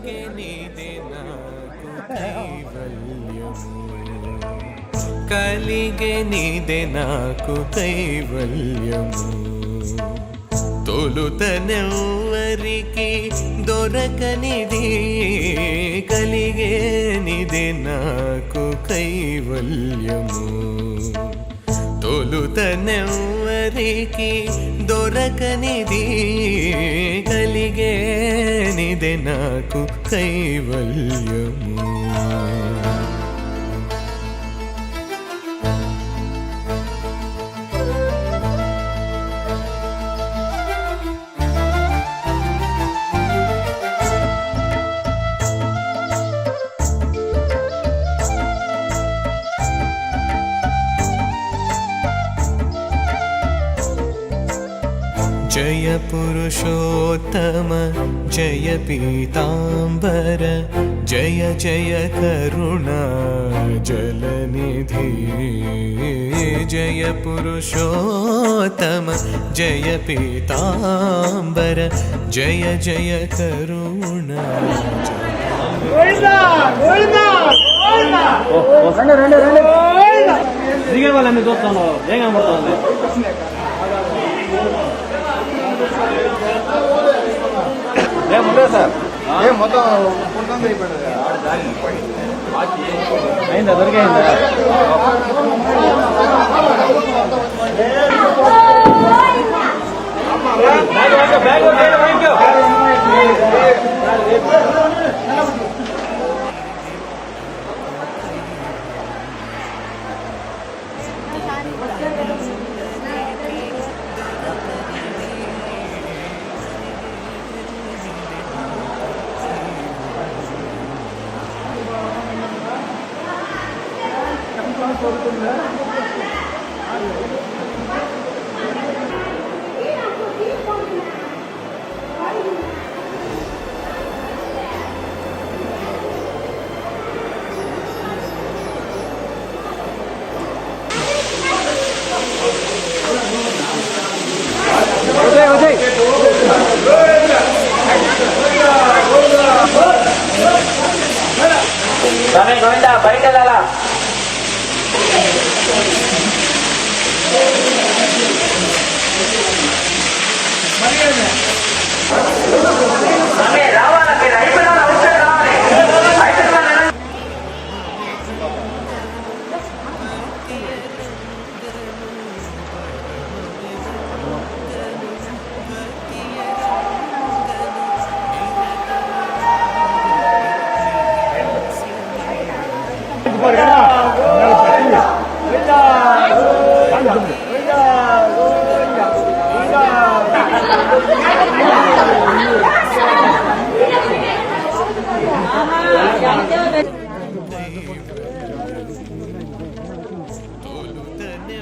కలిగెనిది నాకు కైవల్యము. కలిగెనిది నాకు కైవల్యము. తొలుతనెవ్వరికి దొరకనిది. కలిగేనిది నాకు కైవల్యము. తొలుతనెవ్వరికి దొరకనిది కలిగేనిది నాకు కైవల్యము జయ పురుషోత్తమ జయ పీతాంబర జయ జయ కరుణా జలనిధి జయ పురుషోత్తమ జయ పీతాంబర జయ జయ కరుణా దిగే వాళ్ళని చూస్తాను ఏం కనబడుతుంది? ఏముంటుంది సార్ ఏం మొత్తం పుట్టంగా అయిపోయింది అయిందా దొరికైందా గోవిందా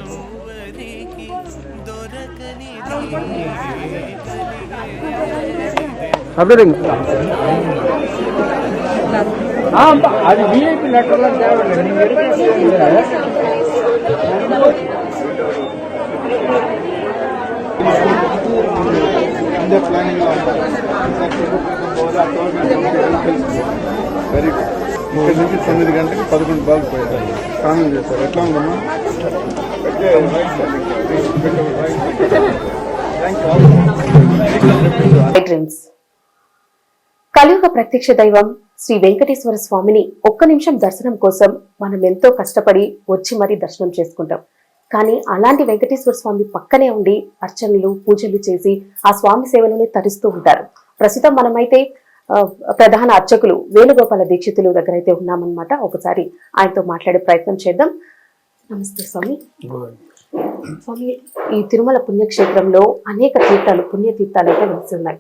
తొలుతనెవ్వరికి దొరకనిది అది వీఐపీ నెట్వర్క్ ముందే ప్లానింగ్ వెరీ గుడ్ ఇక్కడ నుంచి తొమ్మిది గంటలకు పదకొండు బాల్ పోయారు. స్నానం చేశారు. ఎట్లా ఉందమ్మా? కలియుగ ప్రత్యక్ష దైవం శ్రీ వెంకటేశ్వర స్వామిని ఒక్క నిమిషం దర్శనం కోసం మనం ఎంతో కష్టపడి వచ్చి మరీ దర్శనం చేసుకుంటాం. కానీ అలాంటి వెంకటేశ్వర స్వామి పక్కనే ఉండి అర్చనలు పూజలు చేసి ఆ స్వామి సేవలోనే తరిస్తూ ఉంటారు. ప్రస్తుతం మనమైతే ప్రధాన అర్చకులు వేణుగోపాల దీక్షితులు దగ్గర అయితే ఉన్నామన్నమాట. ఒకసారి ఆయనతో మాట్లాడే ప్రయత్నం చేద్దాం. నమస్తే స్వామి. స్వామి ఈ తిరుమల పుణ్యక్షేత్రంలో అనేక తీర్థాలు పుణ్యతీర్థాలు అయితే వెలిసి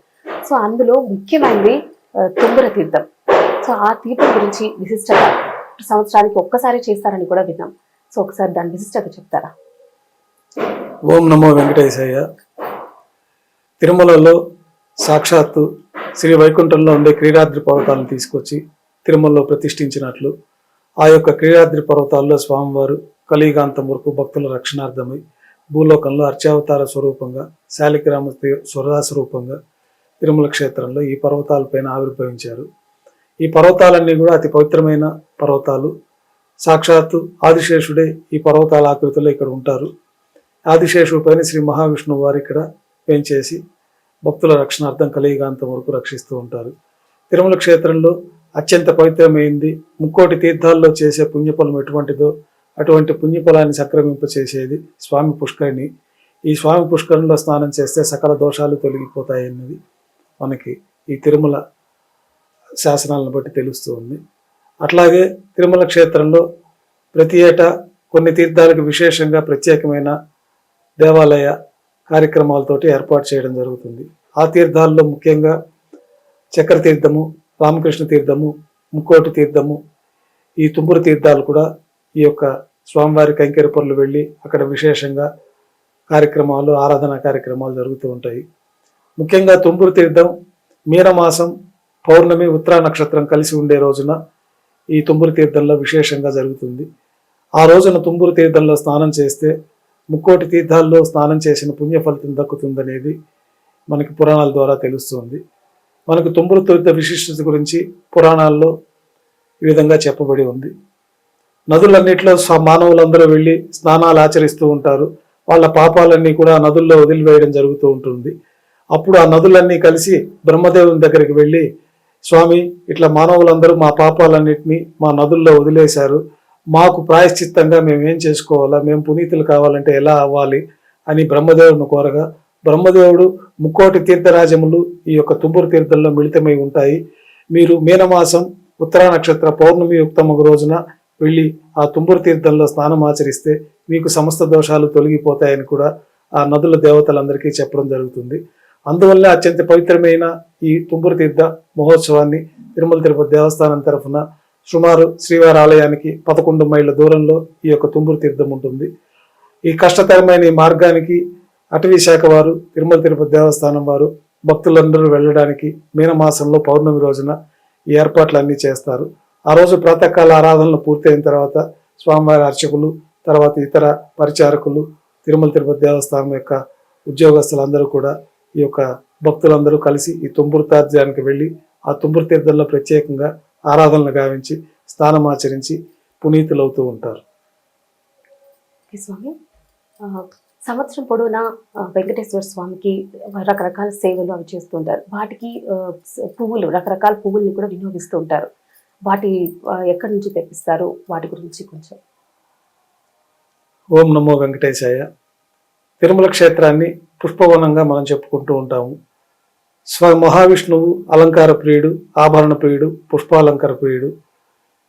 సో అందులో ముఖ్యమైనది తుంగుర తీర్థం. సో ఆ తీర్థం గురించి విశిష్టత సంవత్సరానికి ఒక్కసారి చేస్తారని కూడా విన్నాం. సో ఒకసారి దాని విశిష్టత చెప్తారా? ఓం నమో వెంకటేశయ్య. తిరుమలలో సాక్షాత్తు శ్రీ వైకుంఠంలో ఉండే క్రీడాద్రి పర్వతాలను తీసుకొచ్చి తిరుమలలో ప్రతిష్ఠించినట్లు ఆ యొక్క క్రీడాద్రి పర్వతాల్లో స్వామివారు కలియుగాంతం వరకు భక్తుల రక్షణార్థమై భూలోకంలో అర్చావతార స్వరూపంగా శాలిగ్రామ స్వరా స్వరూపంగా తిరుమల క్షేత్రంలో ఈ పర్వతాలపైన ఆవిర్భవించారు. ఈ పర్వతాలన్నీ కూడా అతి పవిత్రమైన పర్వతాలు. సాక్షాత్తు ఆదిశేషుడే ఈ పర్వతాల ఆకృతిలో ఇక్కడ ఉంటారు. ఆదిశేషుడు పైన శ్రీ మహావిష్ణువు వారు ఇక్కడ పెంచేసి భక్తుల రక్షణార్థం కలియుగాంతం వరకు రక్షిస్తూ ఉంటారు. తిరుమల క్షేత్రంలో అత్యంత పవిత్రమైంది ముక్కోటి తీర్థాల్లో చేసే పుణ్యఫలం ఎటువంటిదో అటువంటి పుణ్యఫలాన్ని సంక్రమింప చేసేది స్వామి పుష్కరిణి. ఈ స్వామి పుష్కరంలో స్నానం చేస్తే సకల దోషాలు తొలగిపోతాయన్నది మనకి ఈ తిరుమల శాసనాలను బట్టి తెలుస్తూ ఉంది. అట్లాగే తిరుమల క్షేత్రంలో ప్రతి ఏటా కొన్ని తీర్థాలకు విశేషంగా ప్రత్యేకమైన దేవాలయ కార్యక్రమాలతోటి ఏర్పాటు చేయడం జరుగుతుంది. ఆ తీర్థాల్లో ముఖ్యంగా చక్ర తీర్థము రామకృష్ణ తీర్థము ముక్కోటి తీర్థము ఈ తుమ్మురు తీర్థాలు కూడా ఈ యొక్క స్వామివారి కైంకర్యపరులు వెళ్ళి అక్కడ విశేషంగా కార్యక్రమాలు ఆరాధన కార్యక్రమాలు జరుగుతూ ఉంటాయి. ముఖ్యంగా తుంబురు తీర్థం మీనమాసం పౌర్ణమి ఉత్తరా నక్షత్రం కలిసి ఉండే రోజున ఈ తుంబురు తీర్థంలో విశేషంగా జరుగుతుంది. ఆ రోజున తుంబురు తీర్థంలో స్నానం చేస్తే ముక్కోటి తీర్థాల్లో స్నానం చేసిన పుణ్య ఫలితం దక్కుతుందనేది మనకి పురాణాల ద్వారా తెలుస్తుంది. మనకు తుంబురు తీర్థ విశిష్టత గురించి పురాణాల్లో ఈ విధంగా చెప్పబడి ఉంది. నదులన్నింటిలో స- మానవులందరూ వెళ్ళి స్నానాలు ఆచరిస్తూ ఉంటారు. వాళ్ళ పాపాలన్నీ కూడా నదుల్లో వదిలివేయడం జరుగుతూ ఉంటుంది. అప్పుడు ఆ నదులన్నీ కలిసి బ్రహ్మదేవుని దగ్గరికి వెళ్ళి స్వామి ఇట్లా మానవులందరూ మా పాపాలన్నింటినీ మా నదుల్లో వదిలేశారు. మాకు ప్రాయశ్చిత్తంగా మేము ఏం చేసుకోవాలా? మేము పునీతులు కావాలంటే ఎలా అవ్వాలి అని బ్రహ్మదేవుని కోరగా బ్రహ్మదేవుడు ముక్కోటి తీర్థరాజములు ఈ యొక్క తుంబురు తీర్థంలో మిళితమై ఉంటాయి. మీరు మీనమాసం ఉత్తరా నక్షత్ర పౌర్ణమి యుక్తమ రోజున వెళ్ళి ఆ తుంబురు తీర్థంలో స్నానం ఆచరిస్తే మీకు సమస్త దోషాలు తొలగిపోతాయని కూడా ఆ నదుల దేవతలందరికీ చెప్పడం జరుగుతుంది. అందువల్ల అత్యంత పవిత్రమైన ఈ తుంబురు తీర్థ మహోత్సవాన్ని తిరుమల తిరుపతి దేవస్థానం తరఫున సుమారు శ్రీవారి ఆలయానికి పదకొండు మైళ్ళ దూరంలో ఈ యొక్క తుంబురు తీర్థం ఉంటుంది. ఈ కష్టతరమైన ఈ మార్గానికి అటవీ శాఖ వారు తిరుమల తిరుపతి దేవస్థానం వారు భక్తులందరూ వెళ్ళడానికి మీనమాసంలో పౌర్ణమి రోజున ఈ ఏర్పాట్లు అన్నీ చేస్తారు. ఆ రోజు ప్రాతకాల ఆరాధనలు పూర్తయిన తర్వాత స్వామివారి అర్చకులు తర్వాత ఇతర పరిచారకులు తిరుమల తిరుపతి దేవస్థానం యొక్క ఉద్యోగస్తులందరూ కూడా ఈ యొక్క భక్తులందరూ కలిసి ఈ తుంబురు తీర్థానికి వెళ్ళి ఆ తుంబురు తీర్థంలో ప్రత్యేకంగా ఆరాధనలు గావించి స్నానం ఆచరించి పునీతులవుతూ ఉంటారు. స్వామి. సంవత్సరం పొడవునా వెంకటేశ్వర స్వామికి రకరకాల సేవలు అవి చేస్తుంటారు వాటికి ఆ, స- పువ్వులు రకరకాల పువ్వుల్ని కూడా వినియోగిస్తూ ఉంటారు. వాటి ఎక్కడి నుంచి తెప్పిస్తారు? వాటి గురించి కొంచెం. ఓం నమో వెంకటేశాయ. తిరుమల క్షేత్రాన్ని పుష్పవనంగా మనం చెప్పుకుంటూ ఉంటాము. స్వ మహావిష్ణువు అలంకార ప్రియుడు ఆభరణ ప్రియుడు పుష్పాలంకార ప్రియుడు.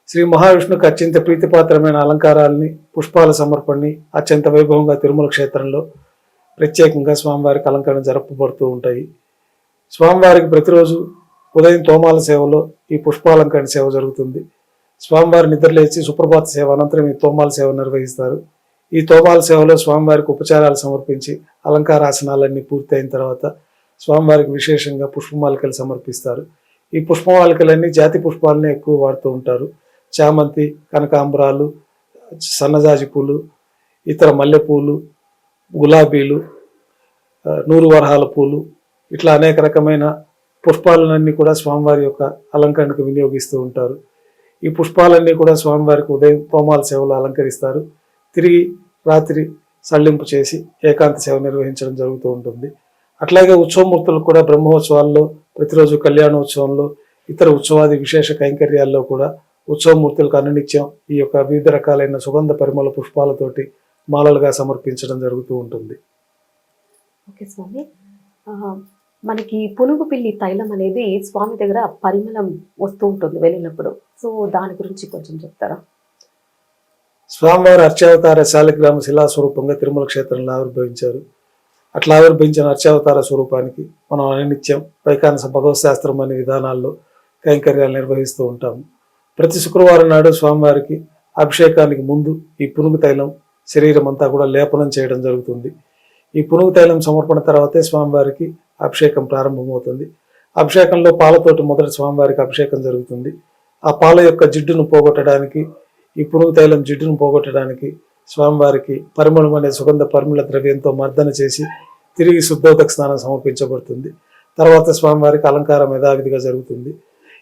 శ్రీ మహావిష్ణువుకి అత్యంత ప్రీతిపాత్రమైన అలంకారాల్ని పుష్పాల సమర్పణని అత్యంత వైభవంగా తిరుమల క్షేత్రంలో ప్రత్యేకంగా స్వామివారికి అలంకరణ జరపబడుతూ ఉంటాయి. స్వామివారికి ప్రతిరోజు ఉదయం తోమాల సేవలో ఈ పుష్పాలంకరణ సేవ జరుగుతుంది. స్వామివారి నిద్రలేచి సుప్రభాత సేవ అనంతరం ఈ తోమాల సేవ నిర్వహిస్తారు. ఈ తోమాల సేవలో స్వామివారికి ఉపచారాలు సమర్పించి అలంకార ఆసనాలన్నీ పూర్తయిన తర్వాత స్వామివారికి విశేషంగా పుష్పమాలికలు సమర్పిస్తారు. ఈ పుష్పమాలికలన్నీ జాతి పుష్పాలనే ఎక్కువ వాడుతూ ఉంటారు. చామంతి కనకాంబరాలు సన్నజాజి పూలు ఇతర మల్లెపూలు గులాబీలు నూరు వరహాల పూలు ఇట్లా అనేక రకమైన పుష్పాలన్నీ కూడా స్వామివారి యొక్క అలంకరణకు వినియోగిస్తూ ఉంటారు. ఈ పుష్పాలన్నీ కూడా స్వామివారికి ఉదయం తోమాల సేవలు అలంకరిస్తారు. తిరిగి రాత్రి సళ్ళింపు చేసి ఏకాంత సేవ నిర్వహించడం జరుగుతూ ఉంటుంది. అట్లాగే ఉత్సవమూర్తులు కూడా బ్రహ్మోత్సవాల్లో ప్రతిరోజు కళ్యాణోత్సవంలో ఇతర ఉత్సవాది విశేష కైంకర్యాల్లో కూడా ఉత్సవమూర్తులకు అనునిత్యం ఈ యొక్క వివిధ రకాలైన సుగంధ పరిమళ పుష్పాలతోటి మాలలుగా సమర్పించడం జరుగుతూ ఉంటుంది. ఓకే స్వామి. మనకి పునుగు పిల్లి తైలం అనేది స్వామి దగ్గర పరిమళం వస్తూ ఉంటుంది వెళ్ళినప్పుడు. సో దాని గురించి కొంచెం చెప్తారా? స్వామివారి అర్చావతార శాలిగ్రామ శిలాస్వరూపంగా తిరుమల క్షేత్రంలో ఆవిర్భవించారు. అట్లా ఆవిర్భవించిన అర్చావతార స్వరూపానికి మనం అనినిత్యం వైకానస భగవత్ శాస్త్రం అనే విధానాల్లో కైంకర్యాలు నిర్వహిస్తూ ఉంటాము ప్రతి శుక్రవారం నాడు స్వామివారికి అభిషేకానికి ముందు ఈ పునుగు తైలం శరీరం అంతా కూడా లేపనం చేయడం జరుగుతుంది. ఈ పునుగు తైలం సమర్పణ తర్వాతే స్వామివారికి అభిషేకం ప్రారంభమవుతుంది. అభిషేకంలో పాలతోటి మొదటి స్వామివారికి అభిషేకం జరుగుతుంది. ఆ పాల యొక్క జిడ్డును పోగొట్టడానికి ఈ పునుగు తైలం జిడ్డును పోగొట్టడానికి స్వామివారికి పరిమళం అనే సుగంధ పరిమళ ద్రవ్యంతో మర్దన చేసి తిరిగి శుద్ధోదక స్నానం సమర్పించబడుతుంది. తర్వాత స్వామివారికి అలంకారం యథావిధిగా జరుగుతుంది.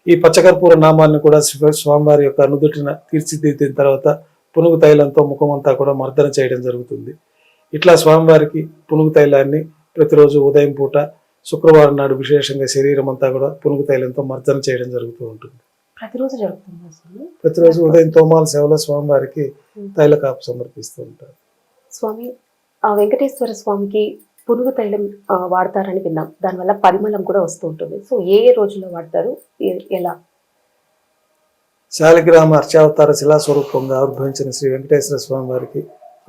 ఈ పచ్చకర్పూర నామాన్ని కూడా స్వామివారి యొక్క నుదుటిన తీర్చిదిద్దిన తర్వాత పునుగు తైలంతో ముఖమంతా కూడా మర్దన చేయడం జరుగుతుంది. ఇట్లా స్వామివారికి పునుగు తైలాన్ని ప్రతిరోజు ఉదయం పూట శుక్రవారం నాడు విశేషంగా శరీరం అంతా కూడా పునుగు తైలంతో మర్దన చేయడం జరుగుతూ ఉంటుంది. ప్రతిరోజు జరుగుతుందా ప్రతిరోజు ఉదయం తోమాల సేవలో స్వామివారికి తైల కాపు సమర్పిస్తూ ఉంటారు. స్వామి ఆ వెంకటేశ్వర స్వామికి పునుగు తైలం వాడతారని విన్నాం. దానివల్ల పరిమళం కూడా వస్తూ ఉంటుంది. సో ఏ ఏ రోజుల్లో వాడతారు? ఎలా? శాలిగ్రామ అర్చావతార శిలాస్వరూపంగా ఆవిర్భవించిన శ్రీ వెంకటేశ్వర స్వామి వారికి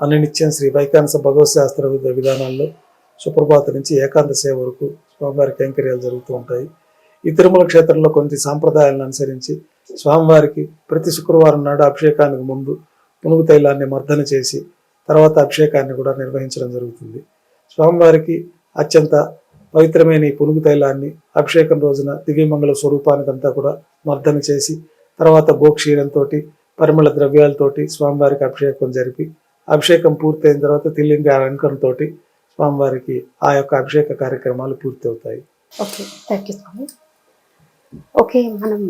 అన్నినిత్యం శ్రీ వైకాంస భగవత్ శాస్త్ర విధ విధానాల్లో సుప్రభాత నుంచి ఏకాంత సేవ వరకు స్వామివారి కైంకర్యాలు జరుగుతూ ఉంటాయి. ఈ తిరుమల క్షేత్రంలో కొన్ని సాంప్రదాయాలను అనుసరించి స్వామివారికి ప్రతి శుక్రవారం నాడు అభిషేకానికి ముందు పునుగు తైలాన్ని మర్దన చేసి తర్వాత అభిషేకాన్ని కూడా నిర్వహించడం జరుగుతుంది. స్వామివారికి అత్యంత పవిత్రమైన ఈ పునుగు తైలాన్ని అభిషేకం రోజున దివ్యమంగళ స్వరూపానికంతా కూడా మర్దన చేసి తర్వాత గోక్షీరంతో పరిమళ ద్రవ్యాలతోటి స్వామివారికి అభిషేకం జరిపి అభిషేకం పూర్తయిన తర్వాత తిల్లింగ అలంకరణతో స్వామివారికి ఆ యొక్క అభిషేక కార్యక్రమాలు పూర్తవుతాయి. ఓకే థ్యాంక్ యూ స్వామి ఓకే మనం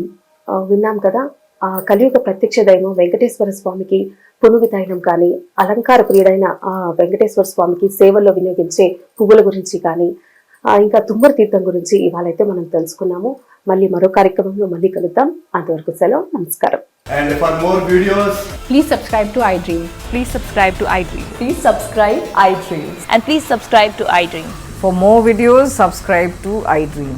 విన్నాం కదా ఆ కలియుగ ప్రత్యక్ష దైవం వెంకటేశ్వర స్వామికి పునుగు తైలం కానీ అలంకార ప్రియుడైన ఆ వెంకటేశ్వర స్వామికి సేవల్లో వినియోగించే పువ్వుల గురించి కానీ ఇంకా తుమ్మర తీర్థం గురించి ఇవాళైతే మనం తెలుసుకున్నాము మళ్ళీ మరో కార్యక్రమంలో మళ్ళీ కలుద్దాం అంతవరకు సెలవు నమస్కారం And for more videos, Please subscribe to iDream. Please subscribe to iDream. Please subscribe iDream. And please subscribe to iDream. For more videos, subscribe to iDream.